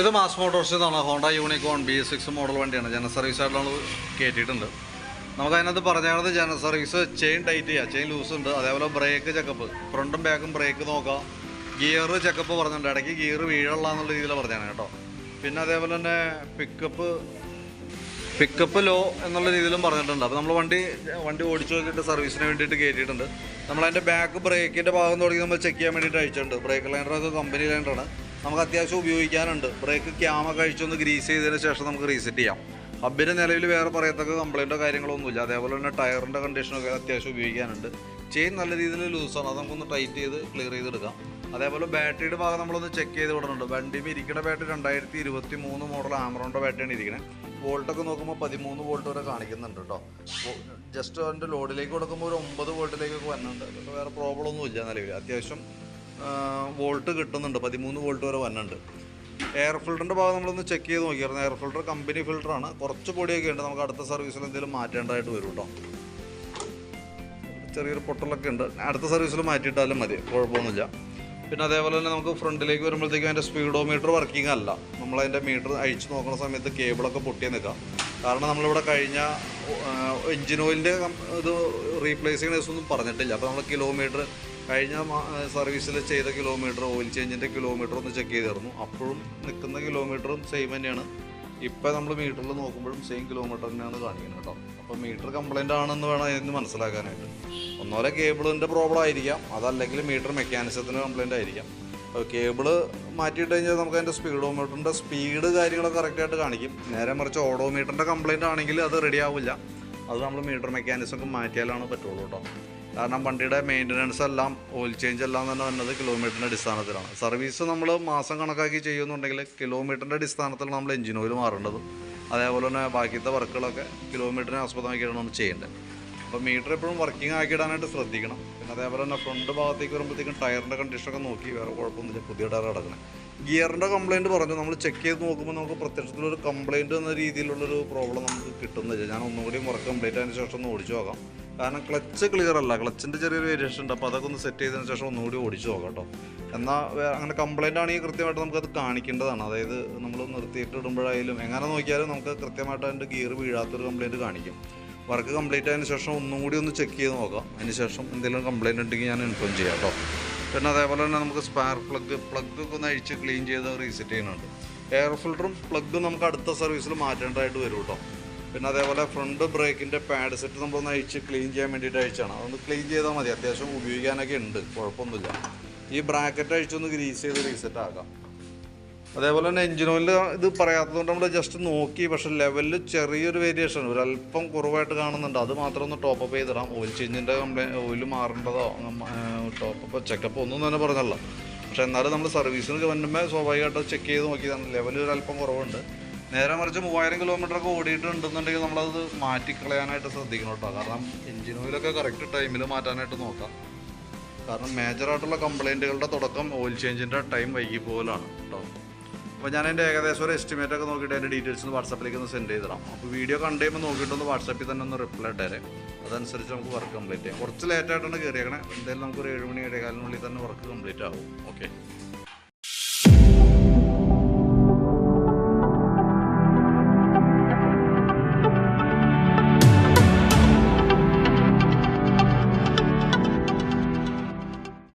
ഇത് mass motors എന്നാണ് Honda Unicorn B six model വണ്ടിയാണ്. ജനറൽ സർവീസ് നമ്മൾ കയറ്റിയിട്ടുണ്ട് നമുക്ക് അതിനകത്ത് പറഞ്ഞത് ജനറൽ സർവീസ് ചെയിൻ ടൈറ്റ് ചെയ്യുക ചെയിൻ ലൂസ് ഉണ്ട്. അതേപോലെ ബ്രേക്ക് ചെക്കപ്പ് ഫ്രണ്ടും ബാക്കും ബ്രേക്ക് നോക്കാം. ഗിയർ ചെക്കപ്പ് പറഞ്ഞിട്ടുണ്ട്. ഇടയ്ക്ക് ഗിയർ വീഴള്ള എന്നുള്ള രീതിയിൽ പറഞ്ഞാണ് കേട്ടോ. പിന്നെ അതേപോലെ തന്നെ പിക്കപ്പ് പിക്കപ്പ് ലോ എന്നുള്ള രീതിയിലും പറഞ്ഞിട്ടുണ്ട്. അപ്പോൾ നമ്മൾ വണ്ടി വണ്ടി ഓടിച്ചു നോക്കിയിട്ട് സർവീസിന് വേണ്ടിയിട്ട് കയറ്റിയിട്ടുണ്ട് നമ്മളതിന്റെ ബാക്ക് ബ്രേക്കിന്റെ ഭാഗം തുടങ്ങി നമ്മൾ ചെക്ക് ചെയ്യാൻ വേണ്ടിയിട്ട് അയച്ചിട്ടുണ്ട്. ബ്രേക്ക് ലൈനറൊക്കെ കമ്പനി ലൈനറാണ് നമുക്ക് അത്യാവശ്യം ഉപയോഗിക്കാനുണ്ട്. ബ്രേക്ക് ക്യാമ കഴിച്ചൊന്ന് ഗ്രീസ് ചെയ്തതിന് ശേഷം നമുക്ക് റീസെറ്റ് ചെയ്യാം. ഹബിന് നിലവിൽ വേറെ പറയത്തക്ക കംപ്ലൈന്റോ കാര്യങ്ങളൊന്നുമില്ല അതേപോലെ തന്നെ ടയറിന്റെ കണ്ടീഷനൊക്കെ അത്യാവശ്യം ഉപയോഗിക്കാനുണ്ട്. ചെയിൻ നല്ല രീതിയിൽ ലൂസാണ് അത് നമുക്കൊന്ന് ടൈറ്റ് ചെയ്ത് ക്ലിയർ ചെയ്തെടുക്കാം. അതേപോലെ ബാറ്ററിയുടെ ഭാഗം നമ്മളൊന്ന് ചെക്ക് ചെയ്ത് വിടുന്നുണ്ട് വണ്ടിയിൽ ഇരിക്കുന്ന ബാറ്ററി രണ്ടായിരത്തി ഇരുപത്തി മൂന്ന് മോഡൽ ആമറോണിന്റെ ബാറ്ററിയാണ് ഇരിക്കുന്നത് വോൾട്ടൊക്കെ നോക്കുമ്പോൾ പതിമൂന്ന് വോൾട്ട് വരെ കാണിക്കുന്നുണ്ട് കേട്ടോ ജസ്റ്റ് അതിന്റെ ലോഡിലേക്ക് കൊടുക്കുമ്പോൾ ഒരു ഒമ്പത് വോൾട്ടിലേക്കൊക്കെ വരുന്നുണ്ട് വേറെ പ്രോബ്ലം ഒന്നുമില്ല നിലവിൽ അത്യാവശ്യം വോൾട്ട് കിട്ടുന്നുണ്ട്. പതിമൂന്ന് വോൾട്ട് വരെ വരുന്നുണ്ട് എയർ ഫിൽറ്ററിന്റെ ഭാഗം നമ്മളൊന്ന് ചെക്ക് ചെയ്ത് നോക്കിയായിരുന്നു. എയർ ഫിൽറ്റർ കമ്പനി ഫിൽറ്ററാണ് കുറച്ച് പൊടിയൊക്കെ ഉണ്ട്. നമുക്ക് അടുത്ത സർവീസിൽ എന്തെങ്കിലും മാറ്റേണ്ടതായിട്ട് വരും കേട്ടോ ചെറിയൊരു പൊട്ടലൊക്കെ ഉണ്ട്. അടുത്ത സർവീസിൽ മാറ്റിയിട്ടാലും മതി. കുഴപ്പമൊന്നുമില്ല. പിന്നെ അതേപോലെ തന്നെ നമുക്ക് ഫ്രണ്ടിലേക്ക് വരുമ്പോഴത്തേക്കും അതിന്റെ സ്പീഡോ മീറ്റർ വർക്കിംഗ് അല്ല നമ്മളതിന്റെ മീറ്റർ അഴിച്ച് നോക്കുന്ന സമയത്ത് കേബിളൊക്കെ പൊട്ടിയ നിൽക്കാം കാരണം നമ്മളിവിടെ കഴിഞ്ഞ എഞ്ചിൻ ഓയിലിന്റെ ഇത് റീപ്ലേസ് ഡേസ് ദിവസമൊന്നും പറഞ്ഞിട്ടില്ല. അപ്പോൾ നമ്മൾ കിലോമീറ്റർ കഴിഞ്ഞ സർവീസിൽ ചെയ്ത കിലോമീറ്റർ ഓയിൽ ചേഞ്ചിന്റെ കിലോമീറ്റർ ഒന്ന് ചെക്ക് ചെയ്തിരുന്നു. അപ്പോഴും നിൽക്കുന്ന കിലോമീറ്ററും സെയിം തന്നെയാണ്. ഇപ്പം നമ്മൾ മീറ്ററിൽ നോക്കുമ്പോഴും സെയിം കിലോമീറ്റർ തന്നെയാണ് കാണിക്കുന്നത് കേട്ടോ അപ്പോൾ മീറ്റർ കംപ്ലൈന്റ് ആണെന്ന് വേണം ഇതിന് മനസ്സിലാക്കാനായിട്ട്. ഒന്നോലെ കേബിളിന്റെ പ്രോബ്ലം ആയിരിക്കാം. അതല്ലെങ്കിൽ മീറ്റർ മെക്കാനിസത്തിന്റെ കംപ്ലൈന്റ് ആയിരിക്കാം. അപ്പോൾ കേബിൾ മാറ്റിയിട്ട് കഴിഞ്ഞാൽ നമുക്ക് അതിന്റെ സ്പീഡോമീറ്ററിന്റെ സ്പീഡ് കാര്യങ്ങളൊക്കെ കറക്റ്റായിട്ട് കാണിക്കും. നേരെ മറിച്ച് ഓഡോമീറ്ററിന്റെ കംപ്ലൈന്റ് ആണെങ്കിൽ അത് റെഡി ആവില്ല. അത് നമ്മൾ മീറ്റർ മെക്കാനിസം മാറ്റിയാലാണ് പറ്റുള്ളൂ കേട്ടോ കാരണം വണ്ടിയുടെ മെയിന്റനൻസ് എല്ലാം ഓയിൽ ചേഞ്ച് എല്ലാം തന്നെ വരുന്നത് കിലോമീറ്ററിന്റെ അടിസ്ഥാനത്തിലാണ്. സർവീസ് നമ്മൾ മാസം കണക്കാക്കി ചെയ്യുന്നുണ്ടെങ്കിൽ കിലോമീറ്ററിന്റെ അടിസ്ഥാനത്തിൽ നമ്മൾ എഞ്ചിൻ ഓയിൽ മാറേണ്ടതും. അതേപോലെ തന്നെ ബാക്കിയത്തെ വർക്കുകളൊക്കെ കിലോമീറ്ററിനെ ആസ്പദമാക്കിയാണ് നമ്മൾ ചെയ്യേണ്ടത്. അപ്പോൾ മീറ്റർ എപ്പോഴും വർക്കിംഗ് ആക്കിയിടാനായിട്ട് ശ്രദ്ധിക്കണം. പിന്നെ അതേപോലെ തന്നെ ഫ്രണ്ട് ഭാഗത്തേക്ക് വരുമ്പോഴത്തേക്കും ടയറിന്റെ കണ്ടീഷനൊക്കെ നോക്കി വേറെ കുഴപ്പമൊന്നുമില്ല പുതിയ ടയർ കിടക്കണം ഗിയറിന്റെ കംപ്ലയിന്റ് പറഞ്ഞു. നമ്മൾ ചെക്ക് ചെയ്ത് നോക്കുമ്പോൾ നമുക്ക് പ്രത്യക്ഷത്തിലൊരു കംപ്ലയിന്റ് എന്ന രീതിയിലുള്ളൊരു പ്രോബ്ലം നമുക്ക് കിട്ടുന്നില്ല. ഞാൻ ഒന്നുകൂടി വർക്ക് കംപ്ലീറ്റ് ആയതിനു ശേഷം ഒന്ന് ഓടിച്ചു നോക്കാം. കാരണം ക്ലച്ച് ക്ലിയർ അല്ല. ക്ലച്ചിന്റെ ചെറിയൊരു വേരിയേഷൻ ഉണ്ട്. അപ്പോൾ അതൊക്കെ ഒന്ന് സെറ്റ് ചെയ്തതിന് ശേഷം ഒന്നുകൂടി ഓടിച്ചു നോക്കാം കേട്ടോ. എന്നാൽ അങ്ങനെ കംപ്ലൈന്റ് ആണെങ്കിൽ കൃത്യമായിട്ട് നമുക്കത് കാണിക്കേണ്ടതാണ്. അതായത് നമ്മൾ നിർത്തിയിട്ട് ഇടുമ്പോഴായാലും എങ്ങനെ നോക്കിയാലും നമുക്ക് കൃത്യമായിട്ട് അതിന്റെ ഗിയർ വീഴാത്തൊരു കംപ്ലൈന്റ് കാണിക്കും. വർക്ക് കംപ്ലീറ്റ് ആയതിനു ശേഷം ഒന്നും കൂടി ഒന്ന് ചെക്ക് ചെയ്ത് നോക്കാം. അതിന് ശേഷം എന്തെങ്കിലും കംപ്ലൈന്റ് ഉണ്ടെങ്കിൽ ഞാൻ ഇൻഫോം ചെയ്യാം കേട്ടോ. പിന്നെ അതേപോലെ തന്നെ നമുക്ക് സ്പെയർ പ്ലഗ് പ്ലഗ് ഒക്കെ ഒന്ന് അഴിച്ച് ക്ലീൻ ചെയ്ത് റീസെറ്റ് ചെയ്യുന്നുണ്ട്. എയർ ഫിൽറ്ററും പ്ലഗും നമുക്ക് അടുത്ത സർവീസിൽ മാറ്റേണ്ടതായിട്ട് വരും കേട്ടോ. പിന്നെ അതേപോലെ ഫ്രണ്ട് ബ്രേക്കിന്റെ പാഡ് സെറ്റ് നമ്മളൊന്ന് അഴിച്ച് ക്ലീൻ ചെയ്യാൻ വേണ്ടിയിട്ട് അഴിച്ചാണ്. അതൊന്ന് ക്ലീൻ ചെയ്താൽ മതി. അത്യാവശ്യം ഉപയോഗിക്കാനൊക്കെ ഉണ്ട്. കുഴപ്പമൊന്നുമില്ല. ഈ ബ്രാക്കറ്റ് അഴിച്ചൊന്ന് ഗ്രീസ് ചെയ്ത് റീസെറ്റ് ആക്കാം. അതേപോലെ തന്നെ എഞ്ചിൻ ഓയിൽ ഇത് പറയാത്തതുകൊണ്ട് നമ്മൾ ജസ്റ്റ് നോക്കി. പക്ഷെ ലെവലിൽ ചെറിയൊരു വേരിയേഷൻ ഒരു അല്പം കുറവായിട്ട് കാണുന്നുണ്ട്. അത് മാത്രം ഒന്ന് ടോപ്പ് അപ്പ് ചെയ്തിടാം. ഓയിൽ ചേഞ്ചിന്റെ കംപ്ലൈന്റ് ഓയിൽ മാറേണ്ടതോ ടോപ്പ് അപ്പ് ചെക്കപ്പ് ഒന്നും തന്നെ പറഞ്ഞല്ലോ. പക്ഷെ എന്നാലും നമ്മൾ സർവീസിന് വന്നുമ്പോൾ സ്വാഭാവികമായിട്ട് ചെക്ക് ചെയ്ത് നോക്കിയതാണ്. ലെവൽ ഒരു അല്പം കുറവുണ്ട്. നേരെ മറിച്ച് മൂവായിരം കിലോമീറ്റർ ഒക്കെ ഓടിയിട്ടുണ്ടെന്നുണ്ടെങ്കിൽ നമ്മളത് മാറ്റിക്കളയാനായിട്ട് ശ്രദ്ധിക്കണം കേട്ടോ. കാരണം എഞ്ചിൻ ഓയിലൊക്കെ കറക്റ്റ് ടൈമിൽ മാറ്റാനായിട്ട് നോക്കാം. കാരണം മേജറായിട്ടുള്ള കംപ്ലൈന്റുകളുടെ തുടക്കം ഓയിൽ ചേഞ്ചിന്റെ ടൈം വൈകി പോലാണ് കേട്ടോ. അപ്പോൾ ഞാൻ എന്റെ ഏകദേശം ഒരു എസ്റ്റിമേറ്റ് ഒക്കെ നോക്കിയിട്ട് എന്റെ ഡീറ്റെയിൽസ് വാട്സാപ്പിലേക്ക് ഒന്ന് സെൻഡ് ചെയ്തിടാം. അപ്പോൾ വീഡിയോ കണ്ടു കഴിയുമ്പോൾ നോക്കിയിട്ടൊന്ന് വാട്സാപ്പിൽ തന്നെ ഒന്ന് റിപ്ലൈ ഇട്ടേരെ. അതനുസരിച്ച് നമുക്ക് വർക്ക് കംപ്ലീറ്റ് ചെയ്യാം. കുറച്ച് ലേറ്റായിട്ടാണ് കയറിയേക്കണേ എന്തായാലും നമുക്ക് ഒരു ഏഴ് മണി ഏഴേകാലിനുള്ളിൽ തന്നെ വർക്ക് കംപ്ലീറ്റ് ആവും. ഓക്കെ